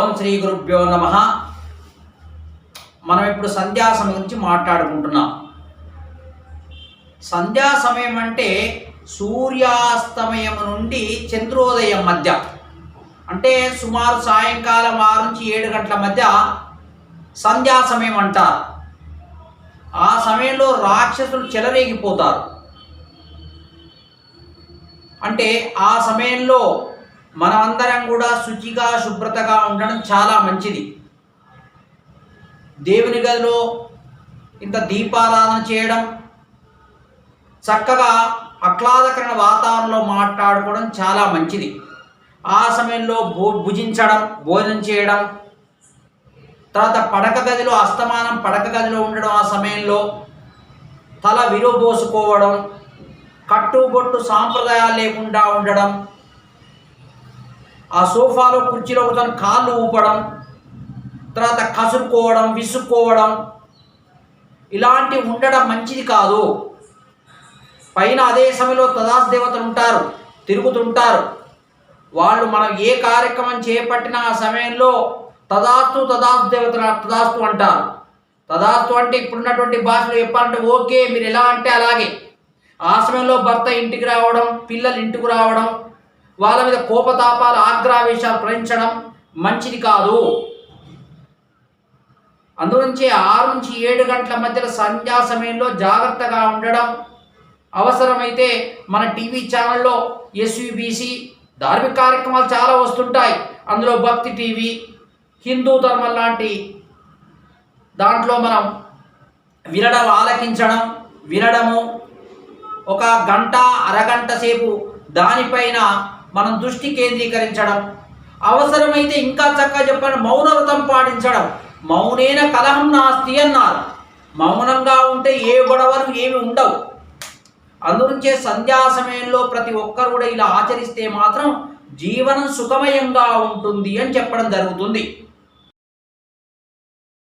ఓం శ్రీ గురుభ్యో నమ. మనం ఇప్పుడు సంధ్యా సమయం గురించి మాట్లాడుకుంటున్నాం. సంధ్యా సమయం అంటే సూర్యాస్తమయం నుండి చంద్రోదయం మధ్య. అంటే సుమారు సాయంకాలం ఆరు నుంచి ఏడు గంటల మధ్య సంధ్యా సమయం అంటారు. ఆ సమయంలో రాక్షసులు చెలరేగిపోతారు. అంటే ఆ సమయంలో మనమందరం కూడా శుచిగా శుభ్రతగా ఉండడం చాలా మంచిది. దేవుని గదిలో ఇంత దీపారాధన చేయడం చక్కగా ఆహ్లాదకరమైన వాతావరణంలో మాట్లాడుకోవడం చాలా మంచిది. ఆ సమయంలో భో భుజించడం భోజనం చేయడం తర్వాత పడక గదిలో అస్తమానం పడక గదిలో ఉండడం ఆ సమయంలో తల విరుబోసుకోవడం కట్టుబొట్టు సాంప్రదాయాలు లేకుండా ఉండడం ఆ సోఫాలో కుర్చీలో కూర్చొని కాళ్ళు ఊపడం తర్వాత కసురుకోవడం విసుక్కోవడం ఇలాంటివి ఉండడం మంచిది కాదు. పైన అదే సమయంలో తదాస్ దేవతలు ఉంటారు తిరుగుతుంటారు. వాళ్ళు మనం ఏ కార్యక్రమం చేపట్టినా ఆ సమయంలో తదాస్తు తదాస్తు దేవతలు తదాస్తు అంటారు. తదాస్తు అంటే ఇప్పుడున్నటువంటి భాషలో చెప్పాలంటే ఓకే మీరు ఎలా అంటే అలాగే. ఆ సమయంలో భర్త ఇంటికి రావడం పిల్లలు ఇంటికి రావడం వాళ్ళ మీద కోపతాపాలు ఆగ్రావేశాలు ప్రయించడం మంచిది కాదు. అందునుంచి ఆరు నుంచి ఏడు గంటల మధ్యలో సంధ్యా సమయంలో జాగ్రత్తగా ఉండడం అవసరమైతే మన టీవీ ఛానల్లో ఎస్యూబీసీ ధార్మిక కార్యక్రమాలు చాలా వస్తుంటాయి. అందులో భక్తి టీవీ హిందూ ధర్మం లాంటి దాంట్లో మనం వినడం ఆలకించడం వినడము ఒక గంట అరగంట సేపు దానిపైన మనం దృష్టి కేంద్రీకరించడం. అవసరమైతే ఇంకా చక్కగా చెప్పండి మౌనవ్రతం పాటించడం. మౌనేన కలహం నాస్తి అన్నారు. మౌనంగా ఉంటే ఏ గొడవలు ఏమి ఉండవు. అందునుంచే సంధ్యా సమయంలో ప్రతి ఒక్కరు కూడా ఇలా ఆచరిస్తే మాత్రం జీవనం సుఖమయంగా ఉంటుంది అని చెప్పడం జరుగుతుంది.